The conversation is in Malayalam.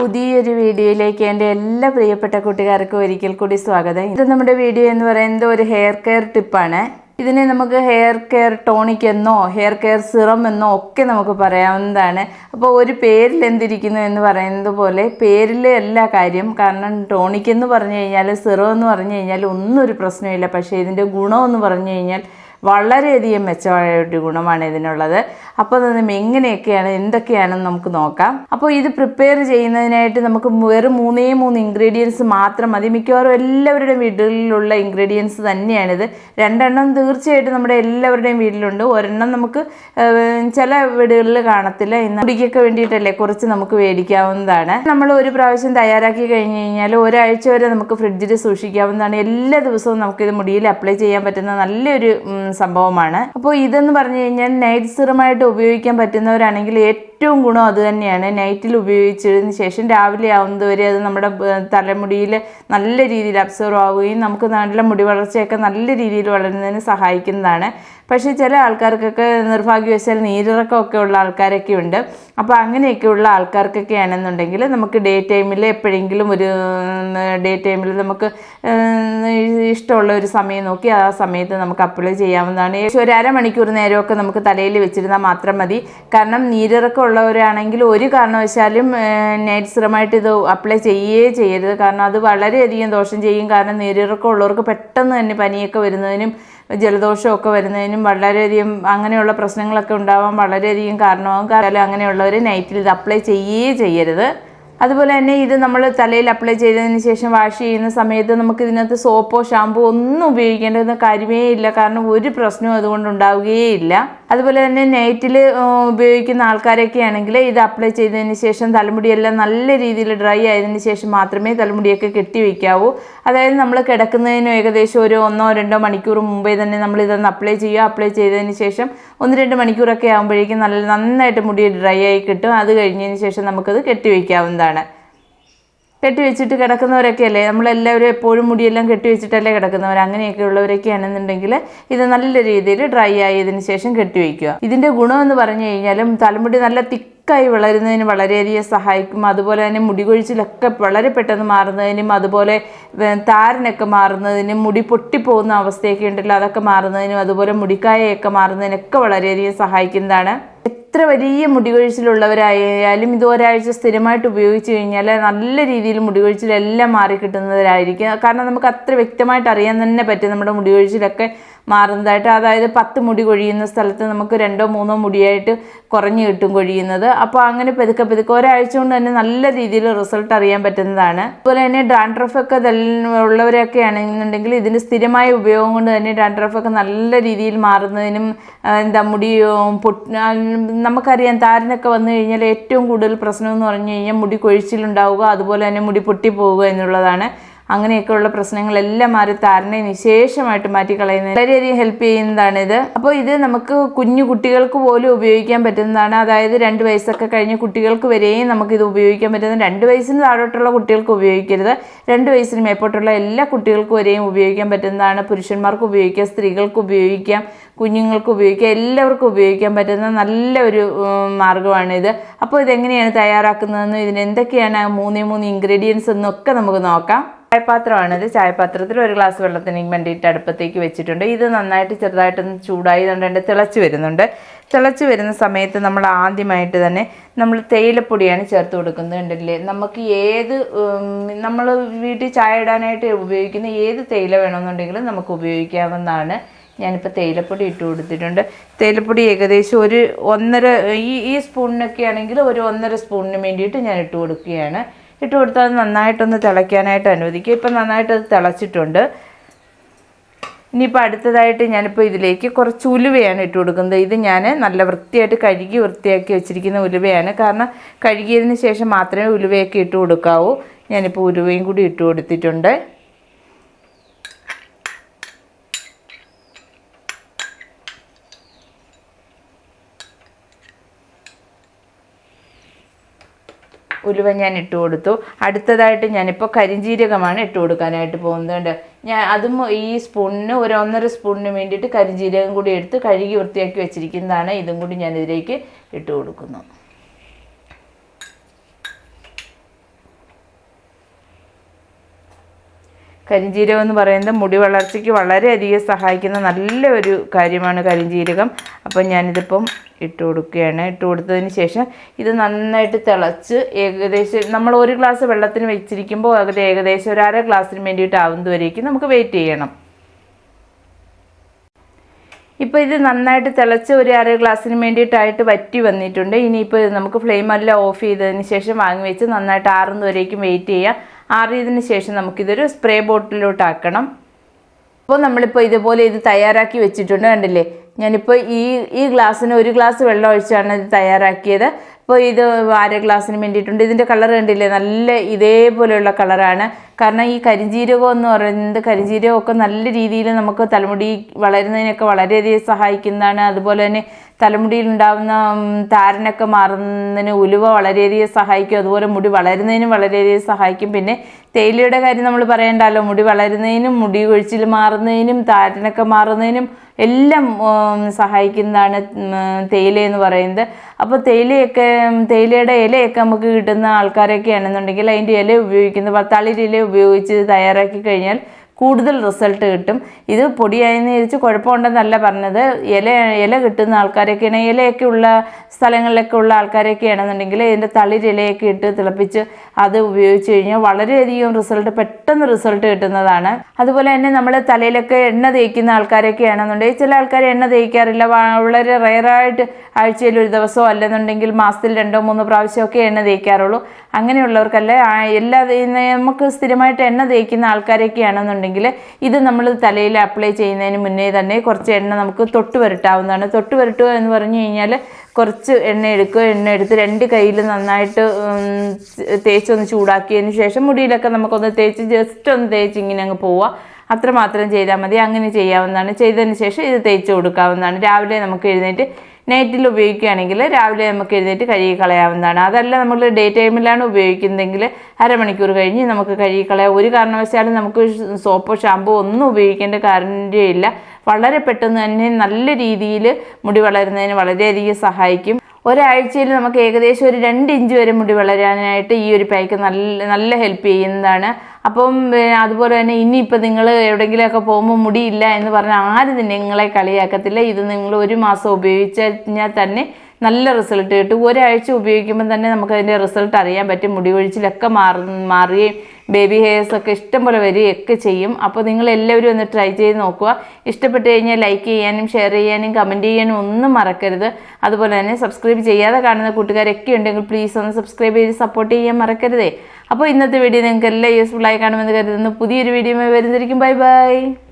പുതിയൊരു വീഡിയോയിലേക്ക് എന്റെ എല്ലാ പ്രിയപ്പെട്ട കൂട്ടുകാർക്കും ഒരിക്കൽ കൂടി സ്വാഗതം. ഇത് നമ്മുടെ വീഡിയോ എന്ന് പറയുന്നത് ഒരു ഹെയർ കെയർ ടിപ്പാണ് ഇതിനെ നമുക്ക് ഹെയർ കെയർ ടോണിക് എന്നോ ഹെയർ കെയർ സിറം എന്നോ ഒക്കെ നമുക്ക് പറയാവുന്നതാണ്. അപ്പോൾ ഒരു പേരിൽ എന്തിരിക്കുന്നു എന്ന് പറയുന്നത് പോലെ പേരിൽ എല്ലാ കാര്യം കാരണം ടോണിക് എന്ന് പറഞ്ഞു കഴിഞ്ഞാൽ സിറം എന്ന് പറഞ്ഞു കഴിഞ്ഞാൽ ഒന്നും ഒരു പ്രശ്നമില്ല. പക്ഷേ ഇതിന്റെ ഗുണമെന്ന് പറഞ്ഞു കഴിഞ്ഞാൽ വളരെയധികം മെച്ചമായ ഒരു ഗുണമാണ് ഇതിനുള്ളത്. അപ്പോൾ നമ്മൾ എങ്ങനെയൊക്കെയാണ് എന്തൊക്കെയാണെന്ന് നമുക്ക് നോക്കാം. അപ്പോൾ ഇത് പ്രിപ്പയർ ചെയ്യുന്നതിനായിട്ട് നമുക്ക് വെറും മൂന്നേ മൂന്ന് ഇൻഗ്രീഡിയൻസ് മാത്രം മതി. മിക്കവാറും എല്ലാവരുടെയും വീടുകളിലുള്ള ഇൻഗ്രീഡിയൻസ് തന്നെയാണിത്. രണ്ടെണ്ണം തീർച്ചയായിട്ടും നമ്മുടെ എല്ലാവരുടെയും വീട്ടിലുണ്ട്. ഒരെണ്ണം നമുക്ക് ചില വീടുകളിൽ കാണത്തില്ല. ഇന്ന് കുടിക്കൊക്കെ വേണ്ടിയിട്ടല്ലേ കുറച്ച് നമുക്ക് മേടിക്കാവുന്നതാണ് നമ്മൾ ഒരു പ്രാവശ്യം തയ്യാറാക്കി കഴിഞ്ഞ് കഴിഞ്ഞാൽ ഒരാഴ്ച വരെ നമുക്ക് ഫ്രിഡ്ജിൽ സൂക്ഷിക്കാവുന്നതാണ്. എല്ലാ ദിവസവും നമുക്കിത് മുടിയിൽ അപ്ലൈ ചെയ്യാൻ പറ്റുന്ന നല്ലൊരു സംഭവമാണ്. അപ്പോൾ ഇതെന്ന് പറഞ്ഞു കഴിഞ്ഞാൽ നൈറ്റ് സിറമായിട്ട് ഉപയോഗിക്കാൻ പറ്റുന്നവരാണെങ്കിൽ ഏറ്റവും ഗുണം അത് തന്നെയാണ്. നൈറ്റിൽ ഉപയോഗിച്ചതിന് ശേഷം രാവിലെ ആവുന്നതുവരെ അത് നമ്മുടെ തലമുടിയിൽ നല്ല രീതിയിൽ അബ്സർവ് ആവുകയും നമുക്ക് നല്ല മുടി വളർച്ചയൊക്കെ നല്ല രീതിയിൽ വളരുന്നതിന് സഹായിക്കുന്നതാണ്. പക്ഷേ ചില ആൾക്കാർക്കൊക്കെ നിർഭാഗ്യവശാൽ നീരിറക്കമൊക്കെ ഉള്ള ആൾക്കാരൊക്കെ ഉണ്ട് അപ്പോൾ അങ്ങനെയൊക്കെയുള്ള ആൾക്കാർക്കൊക്കെ ആണെന്നുണ്ടെങ്കിൽ നമുക്ക് ഡേ ടൈമിൽ എപ്പോഴെങ്കിലും ഒരു ഡേ ടൈമിൽ നമുക്ക് ഇഷ്ടമുള്ള ഒരു സമയം നോക്കി ആ സമയത്ത് നമുക്ക് അപ്ലൈ ചെയ്യാവുന്നതാണ്. ഒരു അരമണിക്കൂർ നേരമൊക്കെ നമുക്ക് തലയിൽ വെച്ചിരുന്നാൽ മാത്രം മതി. കാരണം നീരിറക്കം ഉള്ളവരാണെങ്കിൽ ഒരു കാരണവശാലും നൈറ്റ് സിറമായിട്ട് ഇത് അപ്ലൈ ചെയ്യേ ചെയ്യരുത്. കാരണം അത് വളരെയധികം ദോഷം ചെയ്യും. കാരണം നീരിറക്കം ഉള്ളവർക്ക് പെട്ടെന്ന് തന്നെ പനിയൊക്കെ വരുന്നതിനും ജലദോഷമൊക്കെ വരുന്നതിനും വളരെയധികം അങ്ങനെയുള്ള പ്രശ്നങ്ങളൊക്കെ ഉണ്ടാവാൻ വളരെയധികം കാരണമാകും. കാരണം അങ്ങനെയുള്ളവർ നൈറ്റിൽ ഇത് അപ്ലൈ ചെയ്യേ ചെയ്യരുത്. അതുപോലെ തന്നെ ഇത് നമ്മൾ തലയിൽ അപ്ലൈ ചെയ്തതിന് ശേഷം വാഷ് ചെയ്യുന്ന സമയത്ത് നമുക്ക് ഇതിനകത്ത് സോപ്പോ ഷാമ്പോ ഒന്നും ഉപയോഗിക്കേണ്ടത് കാര്യമേ ഇല്ല. കാരണം ഒരു പ്രശ്നവും അതുകൊണ്ട് ഉണ്ടാവുകയേ ഇല്ല. അതുപോലെ തന്നെ നൈറ്റിൽ ഉപയോഗിക്കുന്ന ആൾക്കാരൊക്കെ ആണെങ്കിൽ ഇത് അപ്ലൈ ചെയ്തതിന് ശേഷം തലമുടിയെല്ലാം നല്ല രീതിയിൽ ഡ്രൈ ആയതിനു ശേഷം മാത്രമേ തലമുടിയൊക്കെ കെട്ടി വയ്ക്കാവൂ. അതായത് നമ്മൾ കിടക്കുന്നതിന് ഏകദേശം ഒരു ഒന്നോ രണ്ടോ മണിക്കൂർ മുമ്പേ തന്നെ നമ്മൾ ഇതൊന്ന് അപ്ലൈ ചെയ്യുക. അപ്ലൈ ചെയ്തതിന് ശേഷം ഒന്ന് രണ്ട് മണിക്കൂറൊക്കെ ആകുമ്പോഴേക്കും നല്ല നന്നായിട്ട് മുടി ഡ്രൈ ആയി കിട്ടും. അത് കഴിഞ്ഞതിന് ശേഷം നമുക്കത് കെട്ടി വയ്ക്കാവുന്നതാണ്. കെട്ടി വെച്ചിട്ട് കിടക്കുന്നവരൊക്കെ അല്ലേ നമ്മളെല്ലാവരും എപ്പോഴും മുടിയെല്ലാം കെട്ടിവെച്ചിട്ടല്ലേ കിടക്കുന്നവർ. അങ്ങനെയൊക്കെ ഉള്ളവരൊക്കെ ആണെന്നുണ്ടെങ്കിൽ ഇത് നല്ല രീതിയിൽ ഡ്രൈ ആയതിന് ശേഷം കെട്ടിവെക്കുക. ഇതിന്റെ ഗുണമെന്ന് പറഞ്ഞു കഴിഞ്ഞാലും തലമുടി നല്ല തിക്കായി വളരുന്നതിന് വളരെയധികം സഹായിക്കും. അതുപോലെ തന്നെ മുടി കൊഴിച്ചിലൊക്കെ വളരെ പെട്ടെന്ന് മാറുന്നതിനും അതുപോലെ താരനൊക്കെ മാറുന്നതിനും മുടി പൊട്ടിപ്പോകുന്ന അവസ്ഥയൊക്കെ ഉണ്ടല്ലോ അതൊക്കെ മാറുന്നതിനും അതുപോലെ മുടിക്കായയൊക്കെ മാറുന്നതിനൊക്കെ വളരെയധികം സഹായിക്കുന്നതാണ്. എത്ര വലിയ മുടികൊഴിച്ചിലുള്ളവരായാലും ഇത് ഒരാഴ്ച സ്ഥിരമായിട്ട് ഉപയോഗിച്ച് കഴിഞ്ഞാൽ നല്ല രീതിയിൽ മുടികൊഴിച്ചിലെല്ലാം മാറി കിട്ടുന്നവരായിരിക്കും. കാരണം നമുക്ക് അത്ര വ്യക്തമായിട്ട് അറിയാൻ തന്നെ പറ്റും നമ്മുടെ മുടികൊഴിച്ചിലൊക്കെ മാറുന്നതായിട്ട്. അതായത് പത്ത് മുടി കൊഴിയുന്ന സ്ഥലത്ത് നമുക്ക് രണ്ടോ മൂന്നോ മുടിയായിട്ട് കുറഞ്ഞു കിട്ടും കൊഴിയുന്നത്. അപ്പോൾ അങ്ങനെ പെതുക്കെ പെതുക്കെ ഒരാഴ്ച കൊണ്ട് തന്നെ നല്ല രീതിയിൽ റിസൾട്ട് അറിയാൻ പറ്റുന്നതാണ്. അതുപോലെ തന്നെ ഡാൻഡ്രഫൊക്കെ ഉള്ളവരൊക്കെ ആണെന്നുണ്ടെങ്കിൽ ഇതിന്റെ സ്ഥിരമായ ഉപയോഗം കൊണ്ട് തന്നെ ഡാൻഡ്രഫൊക്കെ നല്ല രീതിയിൽ മാറുന്നതിനും എന്താ മുടി പൊട്ട് നമുക്കറിയാം താരനൊക്കെ വന്നു കഴിഞ്ഞാൽ ഏറ്റവും കൂടുതൽ പ്രശ്നം എന്ന് പറഞ്ഞു കഴിഞ്ഞാൽ മുടി കൊഴിച്ചിലുണ്ടാവുക അതുപോലെ തന്നെ മുടി പൊട്ടിപ്പോവുക എന്നുള്ളതാണ്. അങ്ങനെയൊക്കെയുള്ള പ്രശ്നങ്ങളെല്ലാം മാറി താരനെ നിശേഷമായിട്ട് മാറ്റിക്കളയുന്നത് വളരെയധികം ഹെൽപ്പ് ചെയ്യുന്നതാണ് ഇത് അപ്പോൾ ഇത് നമുക്ക് കുഞ്ഞു കുട്ടികൾക്ക് പോലും ഉപയോഗിക്കാൻ പറ്റുന്നതാണ്. അതായത് രണ്ട് വയസ്സൊക്കെ കഴിഞ്ഞ കുട്ടികൾക്ക് വരെയും നമുക്ക് ഇത് ഉപയോഗിക്കാൻ പറ്റുന്ന രണ്ട് വയസ്സിന് താഴോട്ടുള്ള കുട്ടികൾക്ക് ഉപയോഗിക്കരുത്. രണ്ട് വയസ്സിന് മേപ്പോട്ടുള്ള എല്ലാ കുട്ടികൾക്കും വരെയും ഉപയോഗിക്കാൻ പറ്റുന്നതാണ്. പുരുഷന്മാർക്ക് ഉപയോഗിക്കാം സ്ത്രീകൾക്ക് ഉപയോഗിക്കാം കുഞ്ഞുങ്ങൾക്ക് ഉപയോഗിക്കാം എല്ലാവർക്കും ഉപയോഗിക്കാൻ പറ്റുന്ന നല്ല ഒരു മാർഗമാണിത്. അപ്പോൾ ഇതെങ്ങനെയാണ് തയ്യാറാക്കുന്നതെന്നും ഇതിന് എന്തൊക്കെയാണ് മൂന്നേ മൂന്ന് ഇൻഗ്രീഡിയൻസ് എന്നൊക്കെ നമുക്ക് നോക്കാം. ചായപാത്രമാണിത് ചായപാത്രത്തിൽ ഒരു ഗ്ലാസ് വെള്ളത്തിന് വേണ്ടിയിട്ട് അടുപ്പത്തേക്ക് വെച്ചിട്ടുണ്ട്. ഇത് നന്നായിട്ട് ചെറുതായിട്ടൊന്ന് ചൂടായി അതുകൊണ്ട് തിളച്ച് വരുന്നുണ്ട്. തിളച്ച് വരുന്ന സമയത്ത് നമ്മൾ ആദ്യമായിട്ട് തന്നെ നമ്മൾ തേയിലപ്പൊടിയാണ് ചേർത്ത് കൊടുക്കുന്നത് കണ്ടില്ലേ നമുക്ക് ഏത് നമ്മൾ വീട്ടിൽ ചായ ഇടാനായിട്ട് ഉപയോഗിക്കുന്ന ഏത് തേയില വേണമെന്നുണ്ടെങ്കിലും നമുക്ക് ഉപയോഗിക്കാവുന്നതാണ്. ഞാനിപ്പോൾ തേയിലപ്പൊടി ഇട്ട് കൊടുത്തിട്ടുണ്ട്. തേയിലപ്പൊടി ഏകദേശം ഒരു ഒന്നര ഈ ഈ സ്പൂണിനൊക്കെ ആണെങ്കിൽ ഒരു ഒന്നര സ്പൂണിന് വേണ്ടിയിട്ട് ഞാൻ ഇട്ട് കൊടുക്കുകയാണ്. ഇട്ട് കൊടുത്താൽ നന്നായിട്ടൊന്ന് തിളയ്ക്കാനായിട്ട് അനുവദിക്കുക. ഇപ്പം നന്നായിട്ട് അത് തിളച്ചിട്ടുണ്ട്. ഇനിയിപ്പോൾ അടുത്തതായിട്ട് ഞാനിപ്പോൾ ഇതിലേക്ക് കുറച്ച് ഉലുവയാണ് ഇട്ട് കൊടുക്കുന്നത്. ഇത് ഞാൻ നല്ല വൃത്തിയായിട്ട് കഴുകി വൃത്തിയാക്കി വെച്ചിരിക്കുന്ന ഉലുവയാണ്. കാരണം കഴുകിയതിന് ശേഷം മാത്രമേ ഉലുവയൊക്കെ ഇട്ട് കൊടുക്കാവൂ. ഞാനിപ്പോൾ ഉലുവയും കൂടി ഇട്ട് കൊടുത്തിട്ടുണ്ട്. ഉലുവ ഞാൻ ഇട്ട് കൊടുത്തു. അടുത്തതായിട്ട് ഞാനിപ്പോൾ കരിഞ്ജീരകമാണ് ഇട്ട് കൊടുക്കാനായിട്ട് പോകുന്നത് ഞാൻ അതും ഈ സ്പൂണിന് ഒരു ഒന്നര സ്പൂണിന് വേണ്ടിയിട്ട് കരിഞ്ജീരകം കൂടി എടുത്ത് കഴുകി വൃത്തിയാക്കി വെച്ചിരിക്കുന്നതാണ്. ഇതും കൂടി ഞാൻ ഇതിലേക്ക് ഇട്ട് കൊടുക്കുന്നു. കരിഞ്ജീരകം എന്ന് പറയുന്നത് മുടി വളർച്ചയ്ക്ക് വളരെയധികം സഹായിക്കുന്ന നല്ലൊരു കാര്യമാണ് കരിഞ്ജീരകം അപ്പം ഞാനിതിപ്പം ഇട്ട് കൊടുക്കുകയാണ്. ഇട്ട് കൊടുത്തതിന് ശേഷം ഇത് നന്നായിട്ട് തിളച്ച് ഏകദേശം നമ്മൾ ഒരു ഗ്ലാസ് വെള്ളത്തിന് വെച്ചിരിക്കുമ്പോൾ അത് ഏകദേശം ഒരു അര ഗ്ലാസ്സിന് വേണ്ടിയിട്ട് ആവുന്നതുവരേക്കും നമുക്ക് വെയിറ്റ് ചെയ്യണം. ഇപ്പോൾ ഇത് നന്നായിട്ട് തിളച്ച് ഒരു അര ഗ്ലാസ്സിന് വേണ്ടിയിട്ടായിട്ട് വറ്റി വന്നിട്ടുണ്ട്. ഇനിയിപ്പോൾ നമുക്ക് ഫ്ലെയിം എല്ലാം ഓഫ് ചെയ്തതിന് ശേഷം വാങ്ങി വെച്ച് നന്നായിട്ട് ആറുന്നവരേക്കും വെയിറ്റ് ചെയ്യാം. ആറിയതിന് ശേഷം നമുക്കിതൊരു സ്പ്രേ ബോട്ടിലോട്ടാക്കണം. അപ്പോൾ നമ്മളിപ്പോൾ ഇതുപോലെ ഇത് തയ്യാറാക്കി വെച്ചിട്ടുണ്ട് കണ്ടില്ലേ? ഞാനിപ്പോൾ ഈ ഈ ഗ്ലാസ്സിന് ഒരു ഗ്ലാസ് വെള്ളം ഒഴിച്ചാണ് ഇത് തയ്യാറാക്കിയത്. അപ്പോൾ ഇത് അര ഗ്ലാസ്സിന് വേണ്ടിയിട്ടുണ്ട്. ഇതിന്റെ കളർ കണ്ടില്ലേ? നല്ല ഇതേപോലെയുള്ള കളറാണ്. കാരണം ഈ കരിഞ്ജീരകം എന്ന് പറയുന്നത് കരിഞ്ജീരകമൊക്കെ നല്ല രീതിയിൽ നമുക്ക് തലമുടി വളരുന്നതിനൊക്കെ വളരെയധികം സഹായിക്കുന്നതാണ്. അതുപോലെ തന്നെ തലമുടിയിൽ ഉണ്ടാകുന്ന താരനൊക്കെ മാറുന്നതിന് ഉലുവ വളരെയധികം സഹായിക്കും. അതുപോലെ മുടി വളരുന്നതിനും വളരെയധികം സഹായിക്കും. പിന്നെ തേയിലയുടെ കാര്യം നമ്മൾ പറയണ്ടല്ലോ. മുടി വളരുന്നതിനും മുടി കൊഴിച്ചിൽ മാറുന്നതിനും താരനൊക്കെ മാറുന്നതിനും എല്ലാം സഹായിക്കുന്നതാണ് തേയില എന്ന് പറയുന്നത്. അപ്പോൾ തേയിലയൊക്കെ തേയിലയുടെ ഇലയൊക്കെ നമുക്ക് കിട്ടുന്ന ആൾക്കാരൊക്കെ ആണെന്നുണ്ടെങ്കിൽ അതിന്റെ ഇല ഉപയോഗിക്കുന്നത് പത്താളിയുടെ ഇല ഉപയോഗിച്ച് തയ്യാറാക്കി കഴിഞ്ഞാൽ കൂടുതൽ റിസൾട്ട് കിട്ടും. ഇത് പൊടിയായെന്ന് വിചാരിച്ച് കുഴപ്പമുണ്ടെന്നല്ല പറഞ്ഞത്. ഇല ഇല കിട്ടുന്ന ആൾക്കാരൊക്കെയാണ് ഇലയൊക്കെ ഉള്ള സ്ഥലങ്ങളിലൊക്കെ ഉള്ള ആൾക്കാരൊക്കെ ആണെന്നുണ്ടെങ്കിൽ ഇതിന്റെ തളിരിലയൊക്കെ ഇട്ട് തിളപ്പിച്ച് അത് ഉപയോഗിച്ച് കഴിഞ്ഞാൽ വളരെയധികം റിസൾട്ട് പെട്ടെന്ന് റിസൾട്ട് കിട്ടുന്നതാണ്. അതുപോലെ തന്നെ നമ്മൾ തലയിലൊക്കെ എണ്ണ തേക്കുന്ന ആൾക്കാരൊക്കെ ആണെന്നുണ്ടെങ്കിൽ ചില ആൾക്കാർ എണ്ണ തേക്കാറില്ല. വളരെ റയറായിട്ട് ആഴ്ചയിൽ ഒരു ദിവസമോ അല്ലെന്നുണ്ടെങ്കിൽ മാസത്തിൽ രണ്ടോ മൂന്നോ പ്രാവശ്യമൊക്കെ എണ്ണ തേക്കാറുള്ളൂ. അങ്ങനെയുള്ളവർക്കല്ല എല്ലാ നമുക്ക് സ്ഥിരമായിട്ട് എണ്ണ തേക്കുന്ന ആൾക്കാരൊക്കെ ആണെന്നുണ്ടെങ്കിൽ ഇത് നമ്മൾ തലയിൽ അപ്ലൈ ചെയ്യുന്നതിന് മുന്നേ തന്നെ കുറച്ച് എണ്ണ നമുക്ക് തൊട്ട് പുരട്ടാവുന്നതാണ്. തൊട്ട് പുരട്ടുക എന്ന് പറഞ്ഞു കഴിഞ്ഞാൽ കുറച്ച് എണ്ണ എടുക്കുക എണ്ണ എടുത്ത് രണ്ട് കയ്യിൽ നന്നായിട്ട് തേച്ചൊന്ന് ചൂടാക്കിയതിന് ശേഷം മുടിയിലൊക്കെ നമുക്കൊന്ന് തേച്ച് ജസ്റ്റ് ഒന്ന് തേച്ച് ഇങ്ങനെ അങ്ങ് പോവുക. അത്രമാത്രം ചെയ്താൽ മതി. അങ്ങനെ ചെയ്യാവുന്നതാണ്. ചെയ്തതിന് ശേഷം ഇത് തേച്ച് കൊടുക്കാവുന്നതാണ്. രാവിലെ നമുക്ക് എഴുന്നേറ്റ് നൈറ്റിൽ ഉപയോഗിക്കുകയാണെങ്കിൽ രാവിലെ നമുക്ക് എഴുന്നേറ്റ് കഴുകി കളയാവുന്നതാണ്. അതല്ല നമ്മൾ ഡേ ടൈമിലാണ് ഉപയോഗിക്കുന്നതെങ്കിൽ അരമണിക്കൂർ കഴിഞ്ഞ് നമുക്ക് കഴുകി കളയാം. ഒരു കാരണവശാലും നമുക്ക് സോപ്പോ ഷാമ്പോ ഒന്നും ഉപയോഗിക്കേണ്ട കാര്യമില്ല. വളരെ പെട്ടെന്ന് തന്നെ നല്ല രീതിയിൽ മുടി വളരുന്നതിന് വളരെയധികം സഹായിക്കും. ഒരാഴ്ചയിൽ നമുക്ക് ഏകദേശം ഒരു രണ്ട് ഇഞ്ച് വരെ മുടി വളരാനായിട്ട് ഈ ഒരു പാക്ക് നല്ല നല്ല ഹെൽപ്പ് ചെയ്യുന്നതാണ്. അപ്പം അതുപോലെ തന്നെ ഇനിയിപ്പോൾ നിങ്ങൾ എവിടെയെങ്കിലുമൊക്കെ പോകുമ്പോൾ മുടിയില്ല എന്ന് പറഞ്ഞാൽ ആരും നിങ്ങളെ കളിയാക്കത്തില്ല. ഇത് നിങ്ങൾ ഒരു മാസം ഉപയോഗിച്ച് കഴിഞ്ഞാൽ തന്നെ നല്ല റിസൾട്ട് കിട്ടും. ഒരാഴ്ച ഉപയോഗിക്കുമ്പോൾ തന്നെ നമുക്ക് അതിന്റെ റിസൾട്ട് അറിയാൻ പറ്റും. മുടി കൊഴിച്ചിലൊക്കെ മാറി മാറുകയും ബേബി ഹെയർസ് ഒക്കെ പോലെ വരികയൊക്കെ ചെയ്യും. അപ്പോൾ നിങ്ങൾ എല്ലാവരും ഒന്ന് ട്രൈ ചെയ്ത് നോക്കുക. ഇഷ്ടപ്പെട്ട് കഴിഞ്ഞാൽ ലൈക്ക് ചെയ്യാനും ഷെയർ ചെയ്യാനും കമന്റ് ചെയ്യാനും ഒന്നും മറക്കരുത്. അതുപോലെ തന്നെ സബ്സ്ക്രൈബ് ചെയ്യാതെ കാണുന്ന കൂട്ടുകാരൊക്കെ ഉണ്ടെങ്കിൽ പ്ലീസ് ഒന്ന് സബ്സ്ക്രൈബ് ചെയ്ത് സപ്പോർട്ട് ചെയ്യാൻ മറക്കരുതേ. അപ്പോൾ ഇന്നത്തെ വീഡിയോ നിങ്ങൾക്ക് എല്ലാം യൂസ്ഫുൾ ആയി കാണുമെന്ന് കരുതുന്നു. പുതിയൊരു വീഡിയോ വരുന്നതായിരിക്കും. Bye bye